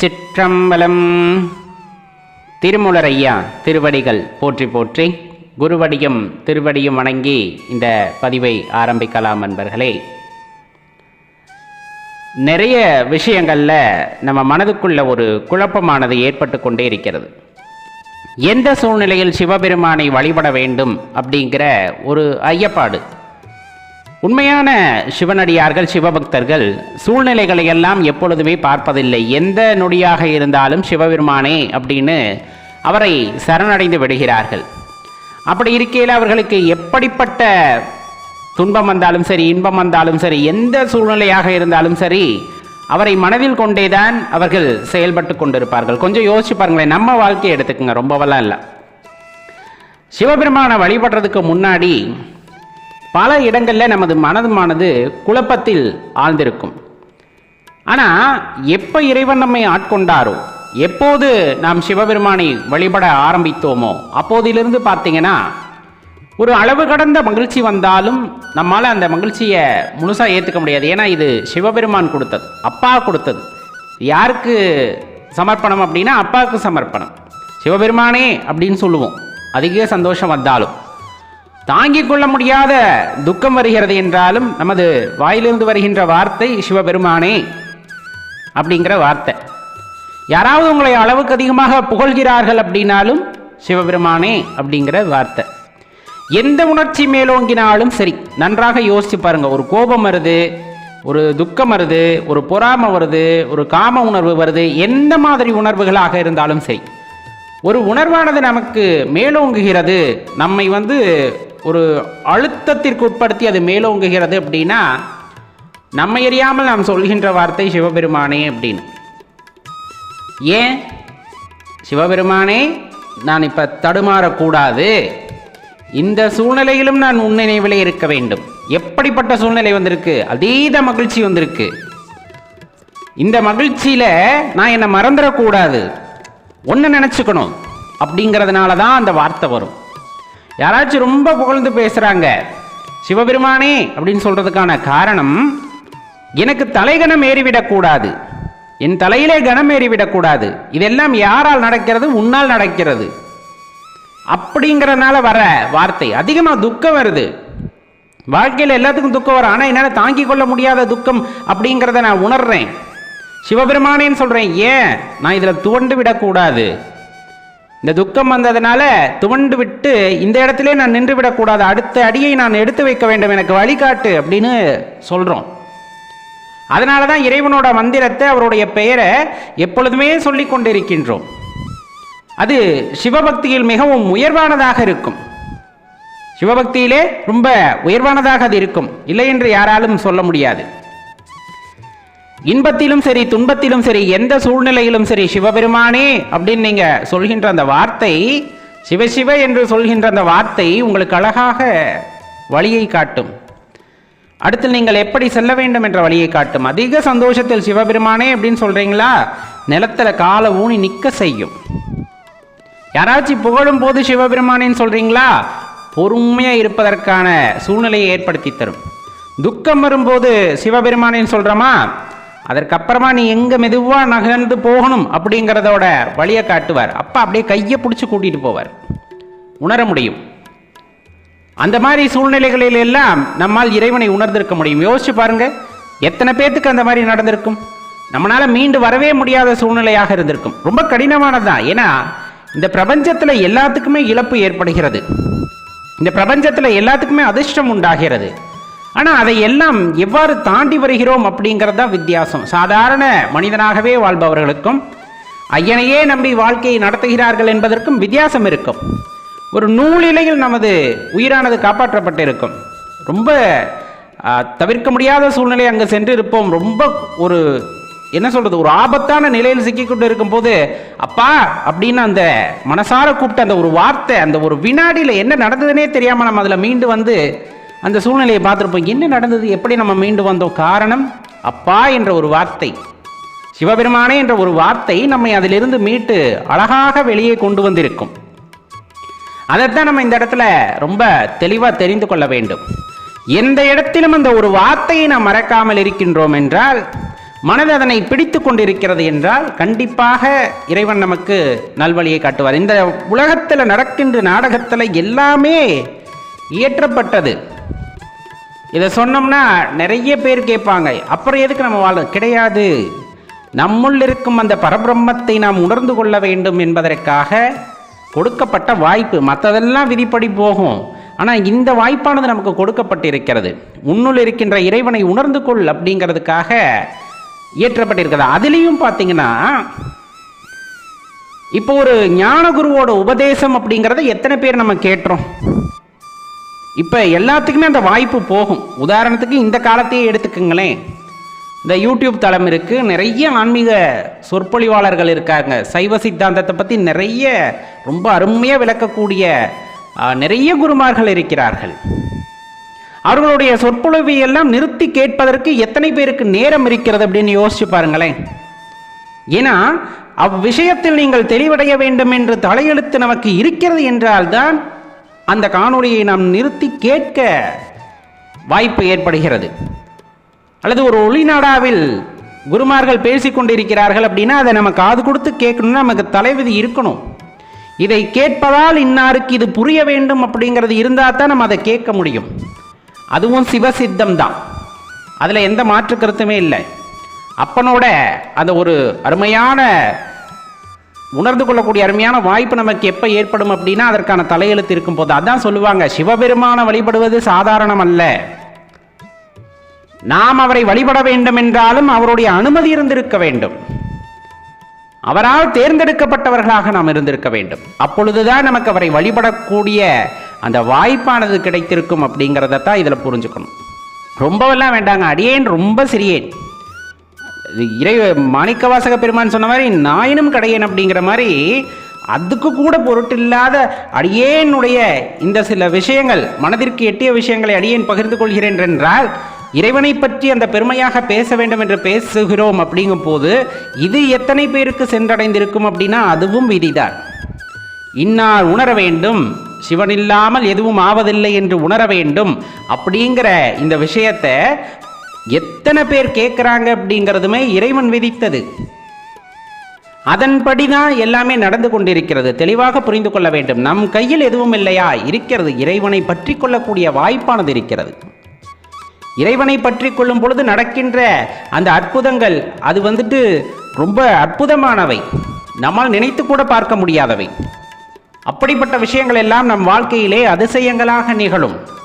திருச்சிற்றம்பலம். திருமுலரையா திருவடிகள் போற்றி போற்றி குருவடியும் திருவடியும் வணங்கி இந்த பதிவை ஆரம்பிக்கலாம் என்பர்களே நிறைய விஷயங்களில் நம்ம மனதுக்குள்ள ஒரு குழப்பமானது ஏற்பட்டு கொண்டே இருக்கிறது. எந்த சூழ்நிலையில் சிவபெருமானை வழிபட வேண்டும் அப்படிங்கிற ஒரு ஐயப்பாடு. உண்மையான சிவனடியார்கள் சிவபக்தர்கள் சூழ்நிலைகளை எல்லாம் எப்பொழுதுமே பார்ப்பதில்லை. எந்த நொடியாக இருந்தாலும் சிவபெருமானே அப்படின்னு அவரை சரணடைந்து விடுகிறார்கள். அப்படி இருக்கையில் அவர்களுக்கு எப்படிப்பட்ட துன்பம் வந்தாலும் சரி இன்பம் வந்தாலும் சரி எந்த சூழ்நிலையாக இருந்தாலும் சரி அவரை மனதில் கொண்டேதான் அவர்கள் செயல்பட்டு கொண்டிருப்பார்கள். கொஞ்சம் யோசிச்சு பாருங்களேன் நம்ம வாழ்க்கையை எடுத்துக்கோங்க ரொம்பவெல்லாம் இல்லை. சிவபெருமானை வழிபடுறதுக்கு முன்னாடி பல இடங்களில் நமது மனதுமானது குழப்பத்தில் ஆழ்ந்திருக்கும். ஆனால் எப்போ இறைவன் நம்மை ஆட்கொண்டாரோ எப்போது நாம் சிவபெருமானை வழிபட ஆரம்பித்தோமோ அப்போதிலிருந்து பார்த்தீங்கன்னா ஒரு அளவு கடந்த மகிழ்ச்சி வந்தாலும் நம்மால் அந்த மகிழ்ச்சியை முழுசாக ஏற்றுக்க முடியாது. ஏன்னா இது சிவபெருமான் கொடுத்தது அப்பா கொடுத்தது. யாருக்கு சமர்ப்பணம் அப்படின்னா அப்பாவுக்கு சமர்ப்பணம். சிவபெருமானே அப்படின்னு சொல்லுவோம். அதிக சந்தோஷம் வந்தாலும். தாங்கிக் கொள்ள முடியாத துக்கம் வருகிறது என்றாலும் நமது வாயிலிருந்து வருகின்ற வார்த்தை சிவபெருமானே அப்படிங்கிற வார்த்தை. யாராவது உங்களை அளவுக்கு அதிகமாக புகழ்கிறார்கள் அப்படின்னாலும் சிவபெருமானே அப்படிங்கிற வார்த்தை. எந்த உணர்ச்சி மேலோங்கினாலும் சரி நன்றாக யோசிச்சு பாருங்க. ஒரு கோபம் வருது ஒரு துக்கம் வருது ஒரு பொறாமை வருது ஒரு காம உணர்வு வருது எந்த மாதிரி உணர்வுகளாக இருந்தாலும் சரி. ஒரு உணர்வானது நமக்கு மேலோங்குகிறது. நம்மை வந்து ஒரு அழுத்தத்திற்கு உட்படுத்தி அது மேலோங்குகிறது அப்படின்னா நம்ம எறியாமல் நாம் சொல்கின்ற வார்த்தை சிவபெருமானே அப்படின்னு. ஏன்? சிவபெருமானே நான் இப்போ தடுமாறக்கூடாது. இந்த சூழ்நிலையிலும் நான் உன்னினைவிலே இருக்க வேண்டும். எப்படிப்பட்ட சூழ்நிலை வந்திருக்கு? அதீத மகிழ்ச்சி வந்திருக்கு. இந்த மகிழ்ச்சியில் நான் என்னை மறந்துடக்கூடாது. ஒன்று நினச்சிக்கணும். அப்படிங்கிறதுனால தான் அந்த வார்த்தை வரும். யாராச்சும் ரொம்ப புகழ்ந்து பேசுகிறாங்க சிவபெருமானே அப்படின்னு சொல்கிறதுக்கான காரணம் எனக்கு தலைகணம் ஏறிவிடக்கூடாது என் தலையிலே கணம் ஏறிவிடக்கூடாது இதெல்லாம் யாரால் நடக்கிறது? உன்னால் நடக்கிறது. அப்படிங்கிறதுனால வர வார்த்தை அதிகமாக துக்கம் வருது. வாழ்க்கையில் எல்லாத்துக்கும் துக்கம் வரும். ஆனால் என்னால் தாங்கிக் கொள்ள முடியாத துக்கம் அப்படிங்கிறத நான் உணர்றேன். சிவபெருமானேன்னு சொல்கிறேன் ஏன்? நான் இதில் துவண்டு விடக்கூடாது இந்த துக்கம் வந்ததுனால துவண்டு விட்டு இந்த இடத்துல நான் நின்று விடக்கூடாது அடுத்த அடியை நான் எடுத்து வைக்க வேண்டும் எனக்கு வழிகாட்டு அப்படின்னு சொல்கிறோம் அதனால தான் இறைவனோட மந்திரத்தை அவருடைய பெயரை எப்பொழுதுமே சொல்லி கொண்டிருக்கின்றோம். அது சிவபக்தியில் மிகவும் உயர்வானதாக இருக்கும். சிவபக்தியிலே ரொம்ப உயர்வானதாக அது இருக்கும். இல்லை என்று யாராலும் சொல்ல முடியாது. இன்பத்திலும் சரி துன்பத்திலும் சரி எந்த சூழ்நிலையிலும் சரி சிவபெருமானே அப்படின்னு நீங்க சொல்கின்ற அந்த வார்த்தை சிவசிவ என்று சொல்கின்ற அந்த வார்த்தை உங்களுக்கு அழகாக வழியை காட்டும். அடுத்து நீங்கள் எப்படி செல்ல வேண்டும் என்ற வழியை காட்டும். அதிக சந்தோஷத்தில் சிவபெருமானே அப்படின்னு சொல்றீங்களா? நிலத்துல காலை ஊனி நிற்க செய்யும். யாராச்சும் புகழும் போது சிவபெருமானேன்னு சொல்றீங்களா? பொறுமையா இருப்பதற்கான சூழ்நிலையை ஏற்படுத்தி தரும். துக்கம் வரும்போது சிவபெருமானேன்னு சொல்றோமா? அதற்கப்புறமா நீ எங்கே மெதுவாக நகர்ந்து போகணும் அப்படிங்கிறதோட வழியை காட்டுவார். அப்பா அப்படியே கையை பிடிச்சி கூட்டிகிட்டு போவார். உணர முடியும். அந்த மாதிரி சூழ்நிலைகளில் எல்லாம் நம்மால் இறைவனை உணர்ந்திருக்க முடியும். யோசிச்சு பாருங்க. எத்தனை பேர்த்துக்கு அந்த மாதிரி நடந்திருக்கும்? நம்மளால் மீண்டு வரவே முடியாத சூழ்நிலையாக இருந்திருக்கும். ரொம்ப கடினமானதுதான். ஏன்னா இந்த பிரபஞ்சத்தில் எல்லாத்துக்குமே இழப்பு ஏற்படுகிறது. இந்த பிரபஞ்சத்தில் எல்லாத்துக்குமே அதிர்ஷ்டம் உண்டாகிறது. ஆனால் அதை எல்லாம் எவ்வாறு தாண்டி வருகிறோம் அப்படிங்கிறது தான் வித்தியாசம். சாதாரண மனிதனாகவே வாழ்பவர்களுக்கும் ஐயனையே நம்பி வாழ்க்கையை நடத்துகிறார்கள் என்பதற்கும் வித்தியாசம் இருக்கும். ஒரு நூலிலையில் நமது உயிரானது காப்பாற்றப்பட்டிருக்கும். ரொம்ப தவிர்க்க முடியாத சூழ்நிலை அங்கே சென்று இருப்போம் ரொம்ப ஒரு என்ன சொல்கிறது ஒரு ஆபத்தான நிலையில் சிக்கிக்கொண்டு இருக்கும்போது அப்பா அப்படின்னு அந்த மனசார கூப்பிட்ட அந்த ஒரு வார்த்தை அந்த ஒரு வினாடியில் என்ன நடந்ததுன்னே தெரியாமல் நம்ம அதில் மீண்டு வந்து அந்த சூழ்நிலையை பார்த்துருப்போம். என்ன நடந்தது? எப்படி நம்ம மீண்டு வந்தோம்? காரணம் அப்பா என்ற ஒரு வார்த்தை சிவபெருமானே என்ற ஒரு வார்த்தை நம்மை அதிலிருந்து மீட்டு அழகாக வெளியே கொண்டு வந்திருக்கும். அதைத்தான் நம்ம இந்த இடத்துல ரொம்ப தெளிவாக தெரிந்து கொள்ள வேண்டும். எந்த இடத்திலும் அந்த ஒரு வார்த்தையை நாம் மறக்காமல் இருக்கின்றோம் என்றால் மனது அதனை பிடித்து கொண்டிருக்கிறது என்றால் கண்டிப்பாக இறைவன் நமக்கு நல்வழியை காட்டுவார். இந்த உலகத்தில் நடக்கின்ற நாடகத்தில் எல்லாமே இயற்றப்பட்டது. இதை சொன்னோம்னா நிறைய பேர் கேட்பாங்க. அப்புறம் எதுக்கு நம்ம வாழ கிடையாது. நம்முள் இருக்கும் அந்த பரபிரம்மத்தை நாம் உணர்ந்து கொள்ள வேண்டும் என்பதற்காக கொடுக்கப்பட்ட வாய்ப்பு. மற்றதெல்லாம் விதிப்படி போகும். ஆனால் இந்த வாய்ப்பானது நமக்கு கொடுக்கப்பட்டிருக்கிறது. உன்னுள் இருக்கின்ற இறைவனை உணர்ந்து கொள் அப்படிங்கிறதுக்காக இயற்றப்பட்டிருக்கிறது. அதுலேயும் பார்த்தீங்கன்னா இப்போ ஒரு ஞானகுருவோட உபதேசம் அப்படிங்கிறத எத்தனை பேர் நம்ம கேட்டோம்? இப்போ எல்லாத்துக்குமே அந்த வாய்ப்பு போகும். உதாரணத்துக்கு இந்த காலத்தையே எடுத்துக்கங்களேன். இந்த யூடியூப் தளம் இருக்குது நிறைய ஆன்மீக சொற்பொழிவாளர்கள் இருக்காங்க. சைவ சித்தாந்தத்தை பற்றி நிறைய ரொம்ப அருமையாக விளக்கக்கூடிய நிறைய குருமார்கள் இருக்கிறார்கள். அவர்களுடைய சொற்பொழிவை எல்லாம் நிறுத்தி கேட்பதற்கு எத்தனை பேருக்கு நேரம் இருக்கிறது அப்படின்னு யோசிச்சு பாருங்களேன். ஏன்னா அவ்விஷயத்தில் நீங்கள் தெளிவடைய வேண்டும் என்று தலையெழுத்து நமக்கு இருக்கிறது என்றால்தான் அந்த காணொளியை நாம் நிறுத்தி கேட்க வாய்ப்பு ஏற்படுகிறது. அல்லது ஒரு ஒளிநாடாவில் குருமார்கள் பேசி கொண்டிருக்கிறார்கள் அப்படின்னா அதை நம்ம காது கொடுத்து கேட்கணும்னா நமக்கு தலைவிதி இருக்கணும். இதை கேட்பதால் இன்னாருக்கு இது புரிய வேண்டும் அப்படிங்கிறது இருந்தால் தான் நம்ம அதை கேட்க முடியும். அதுவும் சிவசித்தம் தான். அதில் எந்த மாற்று கருத்துமே இல்லை. அப்பனோட அந்த ஒரு அருமையான உணர்ந்து கொள்ளக்கூடிய அருமையான வாய்ப்பு நமக்கு எப்போ ஏற்படும் அப்படின்னா அதற்கான தலையெழுத்து இருக்கும் போது அதான் சொல்லுவாங்க சிவபெருமானை வழிபடுவது சாதாரணம் அல்ல நாம் அவரை வழிபட வேண்டும் என்றாலும் அவருடைய அனுமதி இருந்திருக்க வேண்டும். அவரால் தேர்ந்தெடுக்கப்பட்டவர்களாக நாம் இருந்திருக்க வேண்டும். அப்பொழுதுதான் நமக்கு அவரை வழிபடக்கூடிய அந்த வாய்ப்பானது கிடைத்திருக்கும் அப்படிங்கிறத தான் இதில் புரிஞ்சுக்கணும். ரொம்பவெல்லாம் வேண்டாங்க அடியேன் ரொம்ப சிறியேன். இறை மாணிக்கவாசக பெருமான் சொன்ன மாதிரி நாயினும் கடையன் அப்படிங்கிற மாதிரி அதுக்கு கூட பொருட்டில்லாத அடியேனுடைய இந்த சில விஷயங்கள் மனதிற்கு எட்டிய விஷயங்களை அடியேன் பகிர்ந்து கொள்கிறேன் என்றால் இறைவனை பற்றி அந்த பெருமையாக பேச வேண்டும் என்று பேசுகிறோம் அப்படிங்கும் போது இது எத்தனை பேருக்கு சென்றடைந்திருக்கும் அப்படின்னா அதுவும் விதிதான். இன்னார் உணர வேண்டும் சிவனில்லாமல் எதுவும் ஆவதில்லை என்று உணர வேண்டும் அப்படிங்கிற இந்த விஷயத்தை எத்தனை பேர் கேட்குறாங்க அப்படிங்கிறதுமே இறைவன் விதித்தது. அதன்படி தான் எல்லாமே நடந்து கொண்டிருக்கிறது. தெளிவாக புரிந்து கொள்ள வேண்டும். நம் கையில் எதுவும் இல்லையா? இருக்கிறது. இறைவனை பற்றி கொள்ளக்கூடிய வாய்ப்பானது இருக்கிறது. இறைவனை பற்றி கொள்ளும் பொழுது நடக்கின்ற அந்த அற்புதங்கள் அது வந்துட்டு ரொம்ப அற்புதமானவை. நம்மால் நினைத்து கூட பார்க்க முடியாதவை. அப்படிப்பட்ட விஷயங்கள் எல்லாம் நம் வாழ்க்கையிலே அதிசயங்களாக நிகழும்.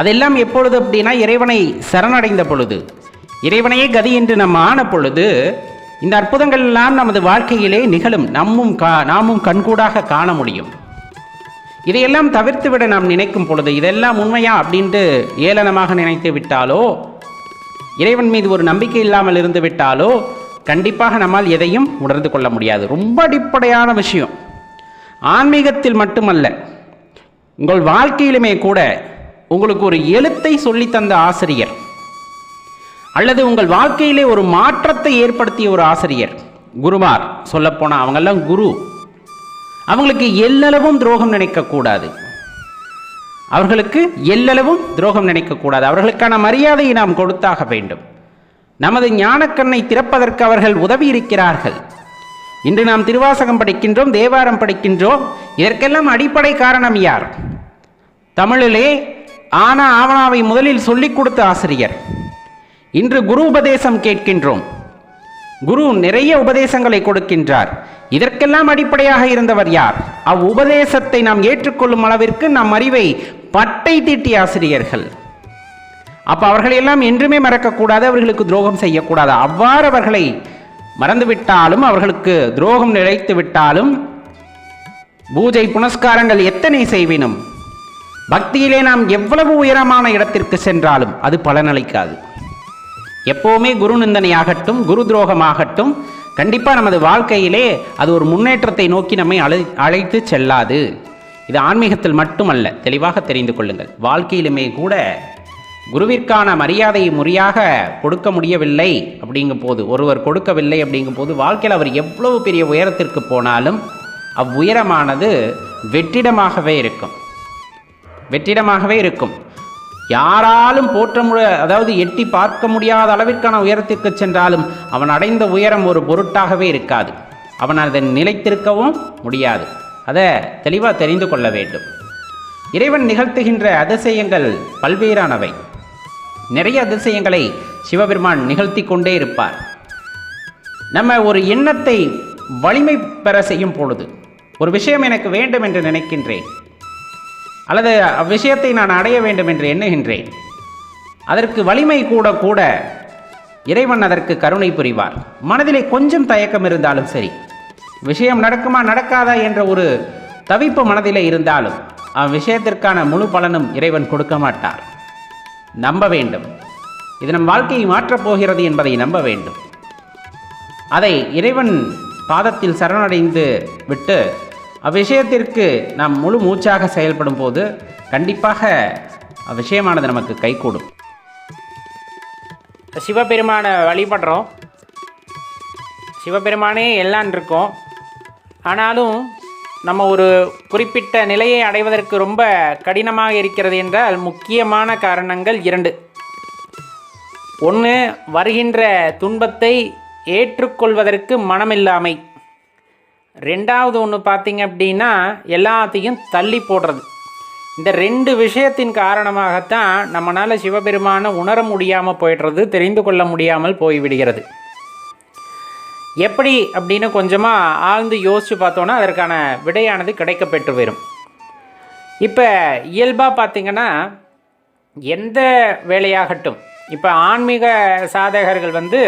அதெல்லாம் எப்பொழுது அப்படின்னா இறைவனை சரணடைந்த பொழுது. இறைவனையே கதி என்று நாம் ஆன பொழுது இந்த அற்புதங்கள் எல்லாம் நமது வாழ்க்கையிலே நிகழும். நம்மும் கா நாமும் கண்கூடாக காண முடியும். இதையெல்லாம் தவிர்த்து விட நாம் நினைக்கும் பொழுது இதெல்லாம் உண்மையா அப்படின்ட்டு ஏளனமாக நினைத்து விட்டாலோ இறைவன் மீது ஒரு நம்பிக்கை இல்லாமல் இருந்து விட்டாலோ கண்டிப்பாக நம்மால் எதையும் உணர்ந்து கொள்ள முடியாது. ரொம்ப அடிப்படையான விஷயம். ஆன்மீகத்தில் மட்டுமல்ல உங்கள் வாழ்க்கையிலுமே கூட உங்களுக்கு ஒரு எழுத்தை சொல்லித் தந்த ஆசிரியர். அல்லது உங்கள் வாழ்க்கையிலே ஒரு மாற்றத்தை ஏற்படுத்திய ஒரு ஆசிரியர். குருமார் சொல்லப்போனால் அவங்கெல்லாம் குரு. அவங்களுக்கு எல்லளவும் துரோகம் நினைக்கக்கூடாது அவர்களுக்கு எல்லளவும் துரோகம் நினைக்கக்கூடாது அவர்களுக்கான மரியாதையை நாம் கொடுத்தாக வேண்டும். நமது ஞானக்கண்ணை திறப்பதற்கு அவர்கள் உதவி இருக்கிறார்கள். இன்று நாம் திருவாசகம் படிக்கின்றோம் தேவாரம் படிக்கின்றோம். இதற்கெல்லாம் அடிப்படை காரணம் யார்? தமிழிலே ஆனா ஆவணாவை முதலில் சொல்லிக் கொடுத்த ஆசிரியர் இன்று குரு உபதேசம் கேட்கின்றோம். குரு நிறைய உபதேசங்களை கொடுக்கின்றார். இதற்கெல்லாம் அடிப்படையாக இருந்தவர் யார்? அவ் உபதேசத்தை நாம் ஏற்றுக்கொள்ளும் அளவிற்கு நம் அறிவை பட்டை தீட்டிய ஆசிரியர்கள். அப்ப அவர்களை எல்லாம் என்றுமே மறக்கக்கூடாது அவர்களுக்கு துரோகம் செய்யக்கூடாது. அவ்வாறு அவர்களை மறந்துவிட்டாலும் அவர்களுக்கு துரோகம் நிலைத்து விட்டாலும் பூஜை புனஸ்காரங்கள் எத்தனை செய்வினும்? பக்தியிலே நாம் எவ்வளவு உயரமான இடத்திற்கு சென்றாலும் அது பலனளிக்காது. எப்போவுமே குரு நிந்தனையாகட்டும் குரு துரோகமாகட்டும் கண்டிப்பாக நமது வாழ்க்கையிலே அது ஒரு முன்னேற்றத்தை நோக்கி நம்மை அழை அழைத்து செல்லாது. இது ஆன்மீகத்தில் மட்டுமல்ல தெளிவாக தெரிந்து கொள்ளுங்கள். வாழ்க்கையிலுமே கூட குருவிற்கான மரியாதையை முறையாக கொடுக்க முடியவில்லை அப்படிங்கும் போது ஒருவர் கொடுக்கவில்லை அப்படிங்கும் போது வாழ்க்கையில் அவர் எவ்வளவு பெரிய உயரத்திற்கு போனாலும் அவ்வுயரமானது வெற்றிடமாகவே இருக்கும். வெற்றிடமாகவே இருக்கும். யாராலும் போற்ற முடி அதாவது எட்டி பார்க்க முடியாத அளவிற்கான உயரத்திற்கு சென்றாலும் அவன் அடைந்த உயரம் ஒரு பொருட்டாகவே இருக்காது. அவன் அதை நிலைத்திருக்கவும் முடியாது. அதை தெளிவாக தெரிந்து கொள்ள வேண்டும். இறைவன் நிகழ்த்துகின்ற அதிசயங்கள் பல்வேறானவை. நிறைய அதிசயங்களை சிவபெருமான் நிகழ்த்தி கொண்டே இருப்பார். நம்ம ஒரு எண்ணத்தை வலிமை பெற செய்யும் பொழுது ஒரு விஷயம் எனக்கு வேண்டும் என்று நினைக்கின்றேன். அல்லது அவ்விஷயத்தை நான் அடைய வேண்டும் என்று எண்ணுகின்றேன். அதற்கு வலிமை கூட கூட இறைவன் அதற்கு கருணை புரிவார். மனதிலே கொஞ்சம் தயக்கம் இருந்தாலும் சரி. விஷயம் நடக்குமா நடக்காதா என்ற ஒரு தவிப்பு மனதிலே இருந்தாலும் அவ்விஷயத்திற்கான முழு பலனும் இறைவன் கொடுக்க மாட்டார். நம்ப வேண்டும். இது நம் வாழ்க்கையை மாற்றப் போகிறது என்பதை நம்ப வேண்டும். அதை இறைவன் பாதத்தில் சரணடைந்து விட்டு அவ்விஷயத்திற்கு நாம் முழு மூச்சாக செயல்படும் போது கண்டிப்பாக அவ்விஷயமானது நமக்கு கைகூடும். சிவபெருமானை வழிபடுறோம். சிவபெருமானே எல்லாம் இருக்கோம். ஆனாலும் நம்ம ஒரு குறிப்பிட்ட நிலையை அடைவதற்கு ரொம்ப கடினமாக இருக்கிறது என்றால் முக்கியமான காரணங்கள் இரண்டு. ஒன்று வருகின்ற துன்பத்தை ஏற்றுக்கொள்வதற்கு மனமில்லாமை. ரெண்டாவது ஒன்று பார்த்தீங்க அப்படின்னா எல்லாத்தையும் தள்ளி போடுறது. இந்த ரெண்டு விஷயத்தின் காரணமாகத்தான் நம்மளால் சிவபெருமானை உணர முடியாமல் போயிடுறது தெரிந்து கொள்ள முடியாமல் போய்விடுகிறது. எப்படி அப்படின்னு கொஞ்சமாக ஆழ்ந்து யோசித்து பார்த்தோன்னா அதற்கான விடையானது கிடைக்கப்பெற்று வரும். இப்போ இயல்பாக பார்த்திங்கன்னா எந்த வேலையாகட்டும் இப்போ ஆன்மீக சாதகர்கள் வந்து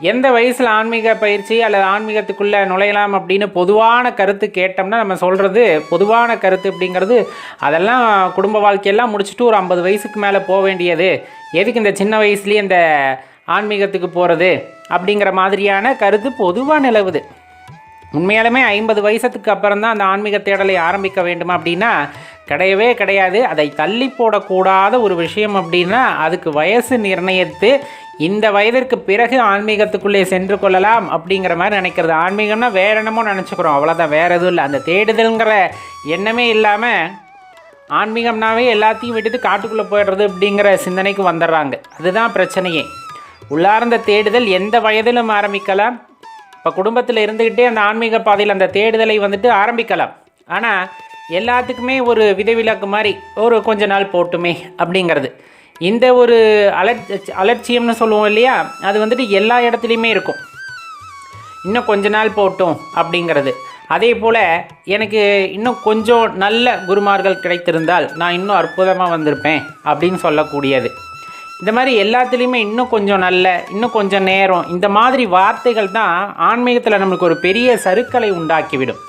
எந்த வயசில் ஆன்மீக பயிற்சி அல்லது ஆன்மீகத்துக்குள்ளே நுழையலாம் அப்படின்னு பொதுவான கருத்து கேட்டோம்னா நம்ம சொல்கிறது பொதுவான கருத்து அப்படிங்கிறது அதெல்லாம் குடும்ப வாழ்க்கையெல்லாம் முடிச்சுட்டு ஒரு ஐம்பது வயசுக்கு மேலே போக வேண்டியது. எதுக்கு இந்த சின்ன வயசுலேயே இந்த ஆன்மீகத்துக்கு போகிறது அப்படிங்கிற மாதிரியான கருத்து பொதுவாக நிலவுது. உண்மையாலுமே ஐம்பது வயசத்துக்கு அப்புறம் தான் அந்த ஆன்மீக தேடலை ஆரம்பிக்க வேண்டுமா அப்படின்னா கிடையவே கிடையாது. அதை தள்ளி போடக்கூடாத ஒரு விஷயம் அப்படின்னா அதுக்கு வயசு நிர்ணயித்து இந்த வயதிற்கு பிறகு ஆன்மீகத்துக்குள்ளே சென்று கொள்ளலாம் அப்படிங்கிற மாதிரி நினைக்கிறது. ஆன்மீகம்னா வேற என்னமோ நினச்சிக்கிறோம். அவ்வளோதான் வேற எதுவும் இல்லை. அந்த தேடுதல்ங்கிற எண்ணமே இல்லாமல் ஆன்மீகம்னாவே எல்லாத்தையும் விட்டுட்டு காட்டுக்குள்ளே போயிடுறது அப்படிங்கிற சிந்தனைக்கு வந்துடுறாங்க. அதுதான் பிரச்சனையே. உள்ளார்ந்த தேடுதல் எந்த வயதிலும் ஆரம்பிக்கலாம். இப்போ குடும்பத்தில் இருந்துக்கிட்டே அந்த ஆன்மீக பாதையில் அந்த தேடுதலை வந்துட்டு ஆரம்பிக்கலாம். ஆனால் எல்லாத்துக்குமே ஒரு விதிவிலக்கு மாதிரி ஒரு கொஞ்ச நாள் போட்டுமே அப்படிங்கிறது. இந்த ஒரு அலட்சி அலட்சியம்னு சொல்லுவோம் இல்லையா? அது வந்துட்டு எல்லா இடத்துலையுமே இருக்கும். இன்னும் கொஞ்ச நாள் போட்டும் அப்படிங்கிறது. அதே போல் எனக்கு இன்னும் கொஞ்சம் நல்ல குருமார்கள் கிடைத்திருந்தால் நான் இன்னும் அற்புதமாக வந்திருப்பேன் அப்படின்னு சொல்லக்கூடியது. இந்த மாதிரி எல்லாத்துலேயுமே இன்னும் கொஞ்சம் நல்ல இன்னும் கொஞ்சம் நேரம் இந்த மாதிரி வார்த்தைகள் தான் ஆன்மீகத்தில் நம்மளுக்கு ஒரு பெரிய சருக்களை உண்டாக்கிவிடும்.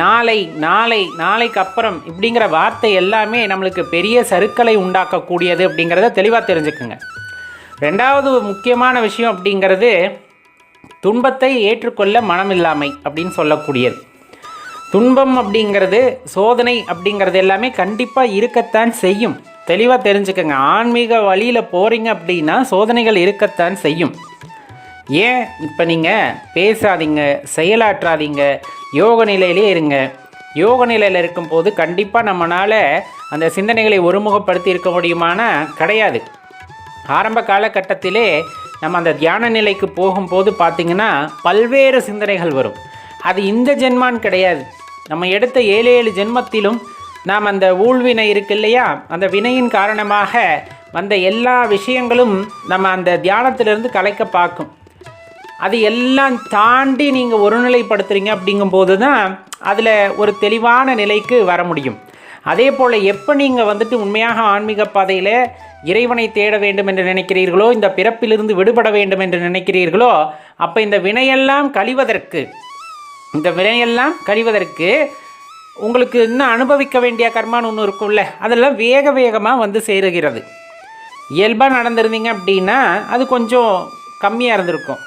நாளை நாளை நாளைக்கு அப்புறம் இப்படிங்கிற வார்த்தை எல்லாமே நம்மளுக்கு பெரிய சருக்களை உண்டாக்கக்கூடியது அப்படிங்கிறத தெளிவாக தெரிஞ்சுக்குங்க. ரெண்டாவது முக்கியமான விஷயம் அப்படிங்கிறது துன்பத்தை ஏற்றுக்கொள்ள மனமில்லாமை அப்படின்னு சொல்லக்கூடியது. துன்பம் அப்படிங்கிறது சோதனை அப்படிங்கிறது எல்லாமே கண்டிப்பாக இருக்கத்தான் செய்யும். தெளிவாக தெரிஞ்சுக்கோங்க. ஆன்மீக வழியில் போகிறீங்க அப்படின்னா சோதனைகள் இருக்கத்தான் செய்யும். ஏன்? இப்போ நீங்கள் பேசாதீங்க செயலாற்றாதீங்க யோக நிலையிலே இருங்க. யோக நிலையில் இருக்கும்போது கண்டிப்பாக நம்மளால் அந்த சிந்தனைகளை ஒருமுகப்படுத்தி இருக்க முடியுமானா கிடையாது. ஆரம்ப காலகட்டத்திலே நம்ம அந்த தியான நிலைக்கு போகும்போது பார்த்திங்கன்னா பல்வேறு சிந்தனைகள் வரும். அது இந்த ஜென்மான் கிடையாது. நம்ம எடுத்த ஏழு ஏழு ஜென்மத்திலும் நாம் அந்த ஊழ்வினை இருக்கு இல்லையா? அந்த வினையின் காரணமாக வந்த எல்லா விஷயங்களும் நம்ம அந்த தியானத்திலிருந்து கலைக்க பார்க்கும். அது எல்லாம் தாண்டி நீங்கள் ஒருநிலைப்படுத்துகிறீங்க அப்படிங்கும்போது தான் அதில் ஒரு தெளிவான நிலைக்கு வர முடியும். அதே போல் எப்போ நீங்கள் வந்துட்டு உண்மையாக ஆன்மீக பாதையில் இறைவனை தேட வேண்டும் என்று நினைக்கிறீர்களோ இந்த பிறப்பிலிருந்து விடுபட வேண்டும் என்று நினைக்கிறீர்களோ அப்போ இந்த வினையெல்லாம் கழிவதற்கு இந்த வினையெல்லாம் கழிவதற்கு உங்களுக்கு இன்னும் அனுபவிக்க வேண்டிய கர்மான்னு ஒன்று இருக்கும்ல அதெல்லாம் வேக வேகமாக வந்து சேருகிறது. இயல்பாக நடந்திருந்தீங்க அப்படின்னா அது கொஞ்சம் கம்மியாக இருந்திருக்கும்.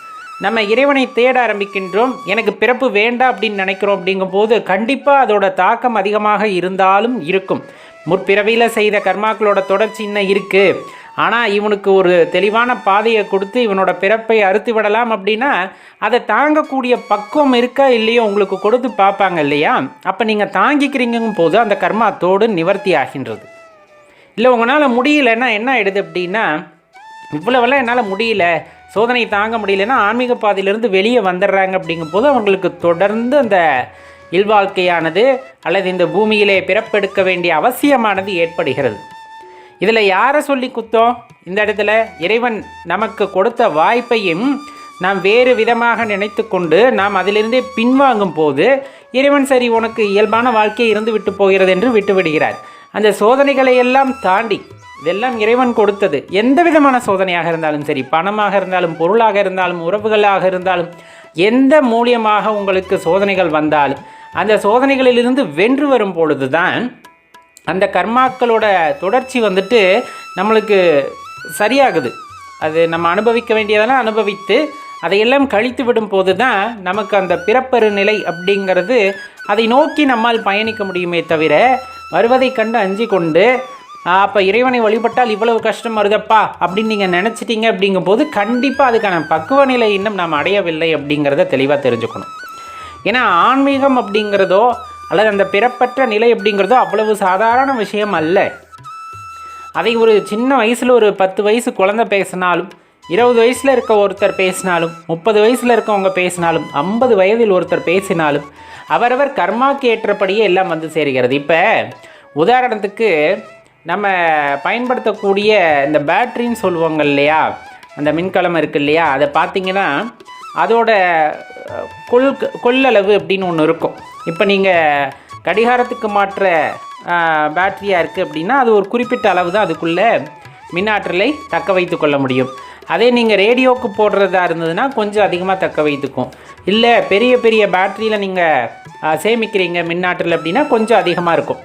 நம்ம இறைவனை தேட ஆரம்பிக்கின்றோம். எனக்கு பிறப்பு வேண்டாம் அப்படின்னு நினைக்கிறோம் அப்படிங்கும்போது கண்டிப்பாக அதோட தாக்கம் அதிகமாக இருந்தாலும் இருக்கும். முற்பிறவியில் செய்த கர்மாக்களோட தொடர்ச்சி இன்னும் இருக்குது ஆனால் இவனுக்கு ஒரு தெளிவான பாதையை கொடுத்து இவனோட பிறப்பை அறுத்து விடலாம் அப்படின்னா அதை தாங்கக்கூடிய பக்குவம் இருக்கா இல்லையோ உங்களுக்கு கொடுத்து பார்ப்பாங்க இல்லையா? அப்போ நீங்கள் தாங்கிக்கிறீங்கும் போது அந்த கர்மாத்தோடு நிவர்த்தி ஆகின்றது. இல்லை உங்களால் முடியலன்னா என்ன ஆகிடுது அப்படின்னா இவ்வளவெல்லாம் என்னால் முடியல. சோதனை தாங்க முடியலன்னா ஆன்மீக பாதையிலிருந்து வெளியே வந்துடுறாங்க அப்படிங்கும்போது அவங்களுக்கு தொடர்ந்து அந்த இல்வாழ்க்கையானது அல்லது இந்த பூமியிலே பிறப்பெடுக்க வேண்டிய அவசியமானது ஏற்படுகிறது. இதில் யாரை சொல்லி குத்தோம்? இந்த இடத்துல இறைவன் நமக்கு கொடுத்த வாய்ப்பையும் நாம் வேறு விதமாக நினைத்து கொண்டு நாம் அதிலிருந்தே பின்வாங்கும் போது இறைவன் சரி உனக்கு இயல்பான வாழ்க்கை இருந்து விட்டு போகிறது என்று விட்டுவிடுகிறார். அந்த சோதனைகளை எல்லாம் தாண்டி இதெல்லாம் இறைவன் கொடுத்தது. எந்த விதமான சோதனையாக இருந்தாலும் சரி பணமாக இருந்தாலும் பொருளாக இருந்தாலும் உறவுகளாக இருந்தாலும் எந்த மூலியமாக உங்களுக்கு சோதனைகள் வந்தாலும் அந்த சோதனைகளிலிருந்து வென்று வரும் பொழுதுதான் அந்த கர்மாக்களோட தொடர்ச்சி வந்துட்டு நம்மளுக்கு சரியாகுது. அது நம்ம அனுபவிக்க வேண்டியதெல்லாம் அனுபவித்து அதையெல்லாம் கழித்து விடும் போது தான் நமக்கு அந்த பிறப்பெரு நிலை அப்படிங்கிறது அதை நோக்கி நம்மால் பயணிக்க முடியுமே தவிர வருவதை கண்டு அஞ்சு கொண்டு அப்போ இறைவனை வழிபட்டால் இவ்வளவு கஷ்டம் வருதப்பா அப்படின்னு நீங்கள் நினச்சிட்டீங்க அப்படிங்கும்போது கண்டிப்பாக அதுக்கான பக்குவ நிலை இன்னும் நாம் அடையவில்லை அப்படிங்கிறத தெளிவாக தெரிஞ்சுக்கணும். ஏன்னா ஆன்மீகம் அப்படிங்கிறதோ அல்லது அந்த பிறப்பற்ற நிலை அப்படிங்கிறதோ அவ்வளவு சாதாரண விஷயம் அல்ல. அதை ஒரு சின்ன வயசில் ஒரு பத்து வயசு குழந்தை பேசினாலும் இருபது வயசில் இருக்க ஒருத்தர் பேசினாலும் முப்பது வயசில் இருக்கவங்க பேசினாலும் ஐம்பது வயதில் ஒருத்தர் பேசினாலும் அவரவர் கர்மாக்கு ஏற்றபடியே எல்லாம் வந்து சேர்கிறது. இப்போ உதாரணத்துக்கு நம்ம பயன்படுத்தக்கூடிய இந்த பேட்ரின்னு சொல்லுவாங்க இல்லையா? அந்த மின்கலம் இருக்குது இல்லையா? அதை பார்த்தீங்கன்னா அதோட கொள் கொள்ளளவு அப்படின்னு ஒன்று இருக்கும். இப்போ நீங்கள் கடிகாரத்துக்கு மாற்ற பேட்டரியாக இருக்குது அப்படின்னா அது ஒரு குறிப்பிட்ட அளவு தான் அதுக்குள்ளே மின்னாற்றலை தக்க வைத்து கொள்ள முடியும். அதே நீங்கள் ரேடியோவுக்கு போடுறதா இருந்ததுன்னா கொஞ்சம் அதிகமாக தக்க வைத்துக்கும். இல்லை பெரிய பெரிய பேட்டரியில் நீங்கள் சேமிக்கிறீங்க மின்னாற்றல் அப்படின்னா கொஞ்சம் அதிகமாக இருக்கும்.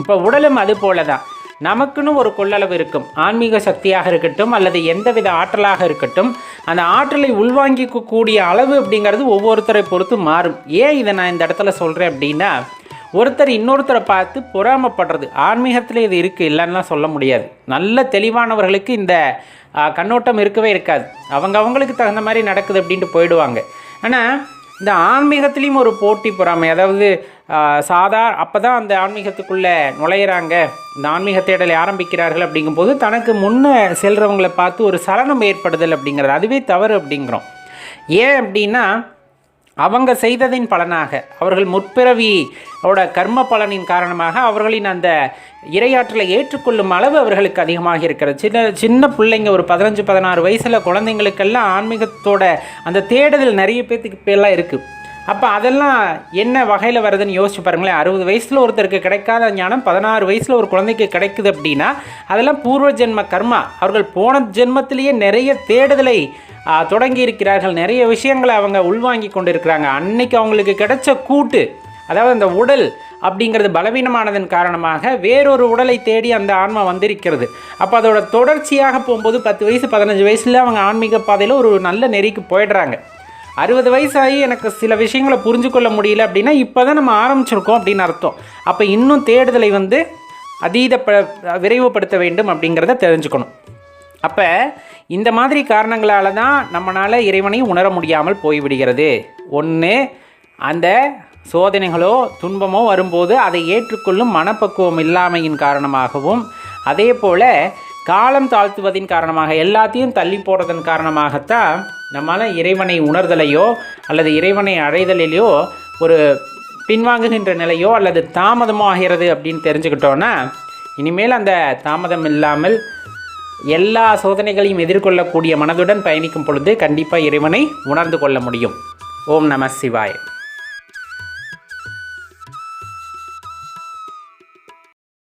இப்போ உடலும் அது போல தான் நமக்குன்னு ஒரு கொள்ளளவு இருக்கும். ஆன்மீக சக்தியாக இருக்கட்டும் அல்லது எந்தவித ஆற்றலாக இருக்கட்டும் அந்த ஆற்றலை உள்வாங்கிக்கக்கூடிய அளவு அப்படிங்கிறது ஒவ்வொருத்தரை பொறுத்து மாறும். ஏன் இதை நான் இந்த இடத்துல சொல்கிறேன் அப்படின்னா ஒருத்தர் இன்னொருத்தரை பார்த்து பொறாமப்படுறது. ஆன்மீகத்தில் இது இருக்குது இல்லைன்னுலாம் சொல்ல முடியாது. நல்ல தெளிவானவர்களுக்கு இந்த கண்ணோட்டம் இருக்கவே இருக்காது. அவங்க அவங்களுக்கு தகுந்த மாதிரி நடக்குது அப்படின்ட்டு போயிடுவாங்க. ஆனால் இந்த ஆன்மீகத்துலேயும் ஒரு போட்டி பொறாமை. அதாவது சாதா அப்போ தான் அந்த ஆன்மீகத்துக்குள்ளே நுழையிறாங்க. இந்த ஆன்மீக தேடலை ஆரம்பிக்கிறார்கள் அப்படிங்கும்போது தனக்கு முன்னே செல்கிறவங்களை பார்த்து ஒரு சலனம் ஏற்படுதல் அப்படிங்கிறது அதுவே தவறு அப்படிங்கிறோம். ஏன் அப்படின்னா அவங்க செய்ததின் பலனாக அவர்கள் முற்பிறவியோட கர்ம பலனின் காரணமாக அவர்களின் அந்த இரையாற்றலை ஏற்றுக்கொள்ளும் அளவு அவர்களுக்கு அதிகமாக இருக்கிறது. சின்ன சின்ன பிள்ளைங்க ஒரு பதினஞ்சு பதினாறு வயசில் குழந்தைங்களுக்கெல்லாம் ஆன்மீகத்தோட அந்த தேடுதல் நிறைய பேர்த்துக்கு இப்போல்லாம் இருக்குது அப்போ அதெல்லாம் என்ன வகையில் வருதுன்னு யோசிச்சு பாருங்களேன். அறுபது வயசில் ஒருத்தருக்கு கிடைக்காத ஞானம் பதினாறு வயசில் ஒரு குழந்தைக்கு கிடைக்குது அப்படின்னா அதெல்லாம் பூர்வ ஜென்ம கர்மா. அவர்கள் போன ஜென்மத்திலேயே நிறைய தேடுதலை தொடங்கி இருக்கிறார்கள். நிறைய விஷயங்களை அவங்க உள்வாங்கி கொண்டு இருக்கிறாங்க அன்னைக்கு அவங்களுக்கு கிடைச்ச கூட்டு அதாவது அந்த உடல் அப்படிங்கிறது பலவீனமானதன் காரணமாக வேறொரு உடலை தேடி அந்த ஆன்மா வந்திருக்கிறது. அப்போ அதோட தொடர்ச்சியாக போகும்போது பத்து வயசு பதினஞ்சு வயசில் அவங்க ஆன்மீக பாதையில் ஒரு நல்ல நெறிக்கு போயிடுறாங்க. அறுபது வயசாகி எனக்கு சில விஷயங்களை புரிஞ்சு கொள்ள முடியல அப்படின்னா இப்போ தான் நம்ம ஆரம்பிச்சிருக்கோம் அப்படின்னு அர்த்தம். அப்போ இன்னும் தேடுதலை வந்து அதீதப்ப விரைவுபடுத்த வேண்டும் அப்படிங்கிறத தெரிஞ்சுக்கணும். அப்போ இந்த மாதிரி காரணங்களால் தான் நம்மளால் இறைவனை உணர முடியாமல் போய்விடுகிறது. ஒன்று அந்த சோதனைகளோ துன்பமோ வரும்போது அதை ஏற்றுக்கொள்ளும் மனப்பக்குவம் இல்லாமையின் காரணமாகவும் அதே போல் காலம் தாழ்த்துவதின் காரணமாக எல்லாத்தையும் தள்ளி போடுறதன் காரணமாகத்தான் நம்மளால் இறைவனை உணர்தலையோ அல்லது இறைவனை அடைதலிலையோ ஒரு பின்வாங்குகின்ற நிலையோ அல்லது தாமதமோ ஆகிறது அப்படின்னு தெரிஞ்சுக்கிட்டோன்னா இனிமேல் அந்த தாமதம் இல்லாமல் எல்லா சோதனைகளையும் எதிர்கொள்ளக்கூடிய மனதுடன் பயணிக்கும் பொழுது கண்டிப்பாக இறைவனை உணர்ந்து கொள்ள முடியும். ஓம் நம சிவாய்.